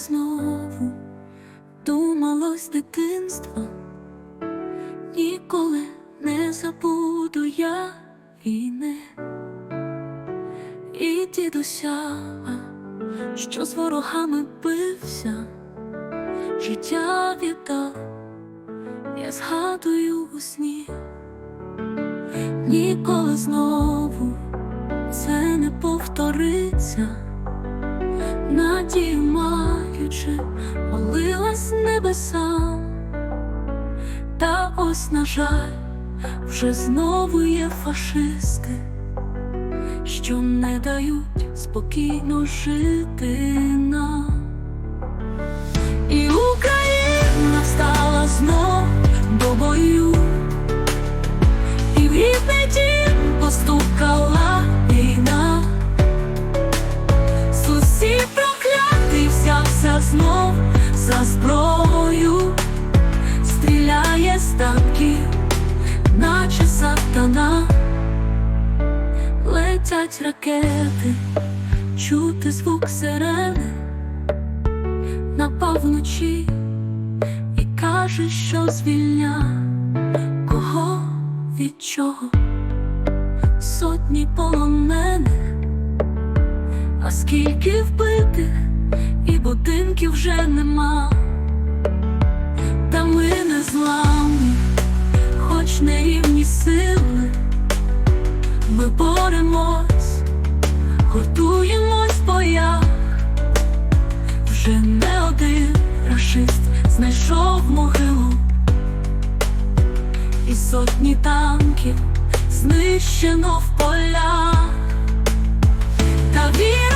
знову думалось дитинство, ніколи не забуду я війни. І дідуся, що з ворогами бився, життя віддав, я згадую у сні, ніколи знову це не повториться, надію молилась небесам, та ось, на жаль, вже знову є фашисти, що не дають спокійно жити нам. І Україна стала знов до бою, і в рідний постукала війна. Сусід проклятий взявся знов за зброю, летять ракети, чути звук сирени, напав вночі і каже, що звільня кого від чого? Сотні полонених, а скільки вбитих? І будинків вже нема, та ми не зламні, і сотні танків знищено в полях. Та вір